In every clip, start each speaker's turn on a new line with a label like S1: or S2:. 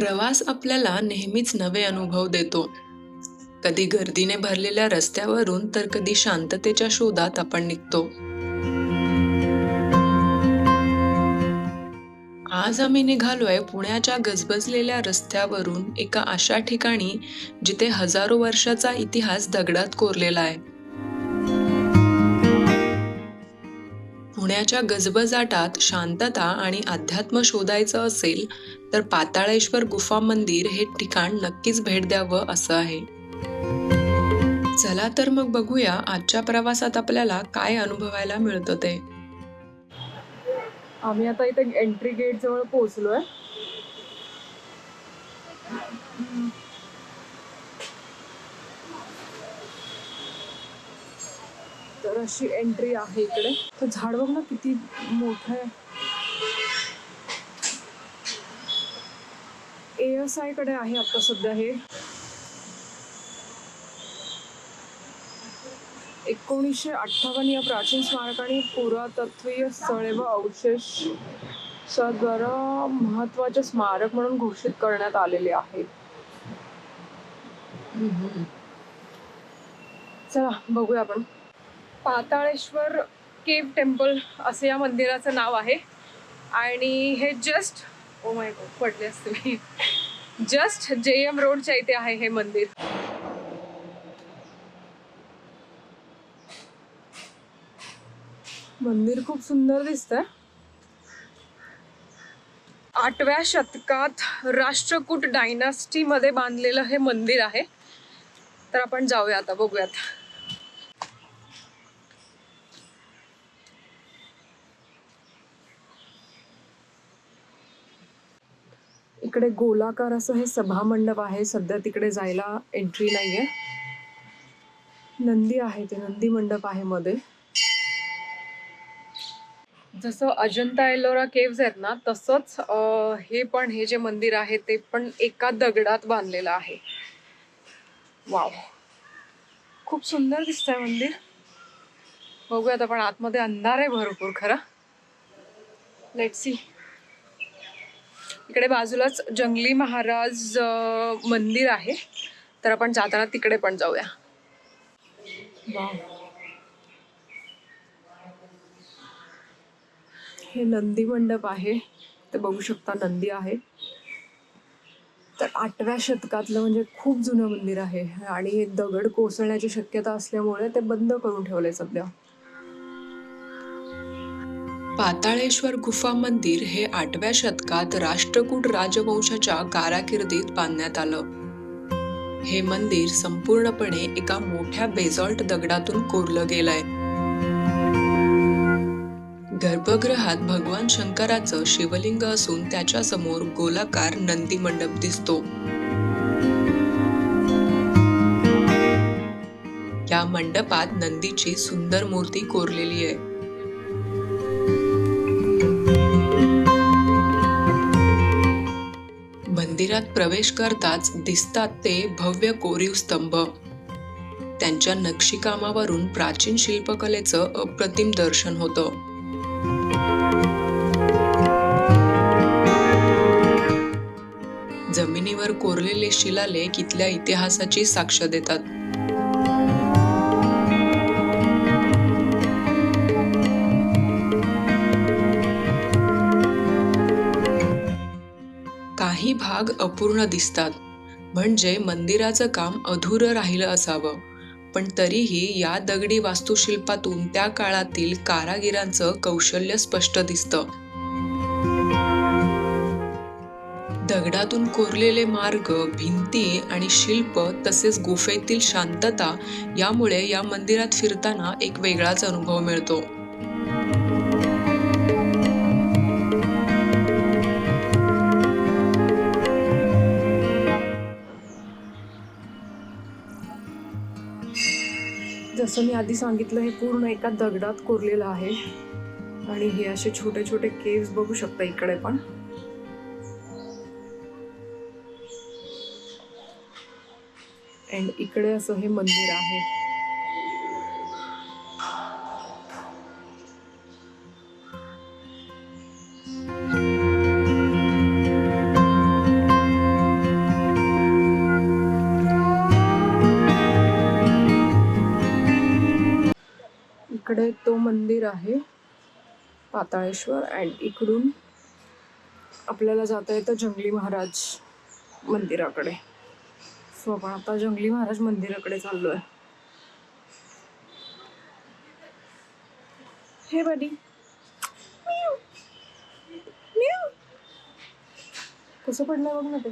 S1: प्रवास आपल्याला नेहमीच नवे अनुभव देतो. कधी गर्दीने भरलेल्या रस्त्यावरून तर कधी शांततेच्या शोधात आपण निघतो. आज आम्ही निघालोय पुण्याच्या गजबजलेल्या रस्त्यावरून एका अशा ठिकाणी जिथे हजारो वर्षाचा इतिहास दगडात कोरलेला आहे. पुण्याच्या गजबजाटात शांतता आणि अध्यात्म शोधायचं असेल तर पाताळेश्वर गुफा मंदिर हे ठिकाण नक्कीच भेट द्यावं असं आहे. चला तर मग बघूया आजच्या प्रवासात आपल्याला काय अनुभवायला मिळतं ते.
S2: आम्ही आता इथे एंट्री गेट जवळ पोहोचलोय. अशी एंट्री आहे इकडे. तर झाड बघ ना किती मोठं आहे. एस आयकडे आहे आता सध्या हे. एकोणीसशे अठ्ठावन्न या प्राचीन स्मारक आणि पुरातत्वीय स्थळे व अवशेष द्वारा महत्त्वाचे स्मारक म्हणून घोषित करण्यात आलेले आहे. चला बघूया आपण. पाताळेश्वर केव्ह टेम्पल असं या मंदिराचं नाव आहे. आणि हे जस्ट ओ माय गॉड पडले असते मी. जस्ट जे एम रोडच्या इथे आहे हे मंदिर. मंदिर खूप सुंदर दिसतंय. आठव्या शतकात राष्ट्रकूट डायनास्टी मध्ये बांधलेलं हे मंदिर आहे. तर आपण जाऊया आता बघूयात. इकडे गोलाकार असं हे सभामंडप आहे. सध्या तिकडे जायला एंट्री नाहीये. नंदी आहे ते. नंदी मंडप आहे मध्ये. जसं अजंता एलोरा केव्ज आहेत ना तसंच हे पण हे जे मंदिर आहे ते पण एका दगडात बांधलेलं आहे. वाव. खूप सुंदर दिसतंय मंदिर. बघूयात आपण. आतमध्ये अंधार आहे भरपूर खरा. लेट सी इकडे बाजूलाच जंगली महाराज मंदिर आहे. तर आपण जाताना तिकडे पण जाऊया. हे नंदी मंडप आहे. ते बघू शकता नंदी आहे. तर आठव्या शतकातलं म्हणजे खूप जुनं मंदिर आहे. आणि हे दगड कोसळण्याची शक्यता असल्यामुळे ते बंद करून ठेवलंय सध्या.
S1: पाताळेश्वर गुफा मंदिर हे आठव्या शतकात राष्ट्रकूट राजवंशाच्या काराकिर्दीत बांधण्यात आलं. हे मंदिर संपूर्णपणे एका मोठ्या बेझॉल्ट दगडातून कोरलं गेलंय. गर्भगृहात भगवान शंकराचं शिवलिंग असून त्याच्यासमोर गोलाकार नंदी मंडप दिसतो. या मंडपात नंदीची सुंदर मूर्ती कोरलेली आहे. मंदिरात प्रवेश करताच दिसतात ते भव्य कोरीव स्तंभ. त्यांच्या नक्षीकामावरून प्राचीन शिल्पकलेचं अप्रतिम दर्शन होतं. जमिनीवर कोरलेले शिलालेख इथल्या इतिहासाची साक्ष देतात. भाग अपूर्ण दिसतात. म्हणजे मंदिराचं काम अधुरं राहिलं असावं. पण तरीही या दगडी वास्तुशिल्पातून त्या काळातील कारागिरांचं कौशल्य स्पष्ट दिसतं. दगडातून कोरलेले मार्ग भिंती आणि शिल्प तसेच गुफेतील शांतता यामुळे या मंदिरात फिरताना एक वेगळाच अनुभव मिळतो.
S2: जसं मी आधी सांगितलं हे पूर्ण एका दगडात कोरलेलं आहे. आणि हे असे छोटे छोटे केव्स बघू शकता इकडे पण. अँड इकडे असं हे मंदिर आहे. इकडे तो मंदिर आहे. पाताळेश्वर अँड इकडून आपल्याला जाता येतं जंगली महाराज मंदिराकडे. सो आपण आता जंगली महाराज मंदिराकडे चाललो आहे हे बडी कसं पडलंय बघ ना ते?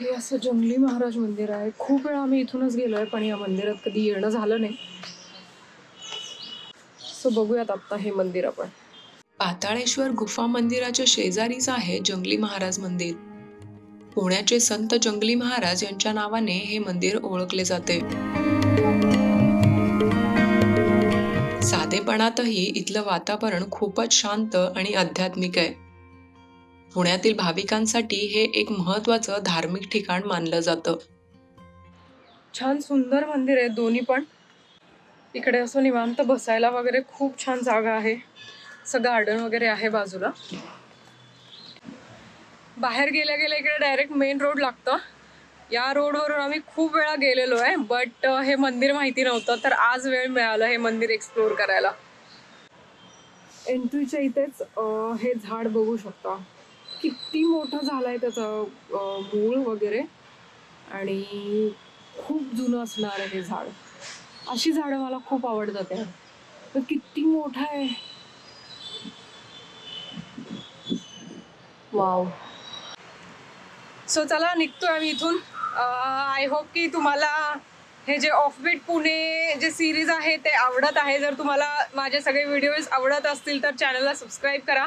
S2: हे असं जंगली महाराज मंदिर आहे. खूप वेळा आम्ही इथूनच गेलोय पण या मंदिरात कधी येणं झालं नाही. सो बघूयात आता हे मंदिर आपण.
S1: पाताळेश्वर गुफा मंदिराच्या शेजारीच आहे जंगली महाराज मंदिर. पुण्याचे संत जंगली महाराज यांच्या नावाने हे मंदिर ओळखले जाते. साधेपणातही इथलं वातावरण खूपच शांत आणि आध्यात्मिक आहे. पुण्यातील भाविकांसाठी हे एक महत्वाचं धार्मिक ठिकाण मानलं जातं.
S2: छान सुंदर मंदिर आहे दोन्ही पण. इकडे असं निवांत बसायला वगैरे खूप छान जागा आहे. असं गार्डन वगैरे आहे बाजूला. बाहेर गेल्या गेल्या इकडे डायरेक्ट मेन रोड लागतं. या रोडवरून आम्ही खूप वेळा गेलेलो आहे बट हे मंदिर माहिती नव्हतं तर आज वेळ मिळाला हे मंदिर एक्सप्लोर करायला. एंट्रीच्या इथेच हे झाड बघू शकता. किती मोठं झालंय त्याचं मूळ वगैरे. आणि खूप जुनं असणार आहे हे झाड. अशी झाडं मला खूप आवडतात तर किती मोठं आहे. वाव. सो चला निघतोय आम्ही इथून. आय होप की तुम्हाला हे जे ऑफबीट पुणे जे सिरीज आहे ते आवडत आहे. जर तुम्हाला माझे सगळे व्हिडिओज आवडत असतील तर चॅनलला सबस्क्राईब करा.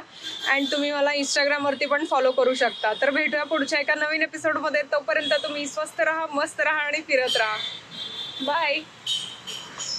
S2: अँड तुम्ही मला इंस्टाग्रामवरती पण फॉलो करू शकता. तर भेटूया पुढच्या एका नवीन एपिसोडमध्ये तोपर्यंत तुम्ही स्वस्त राहा मस्त राहा आणि फिरत राहा. बाय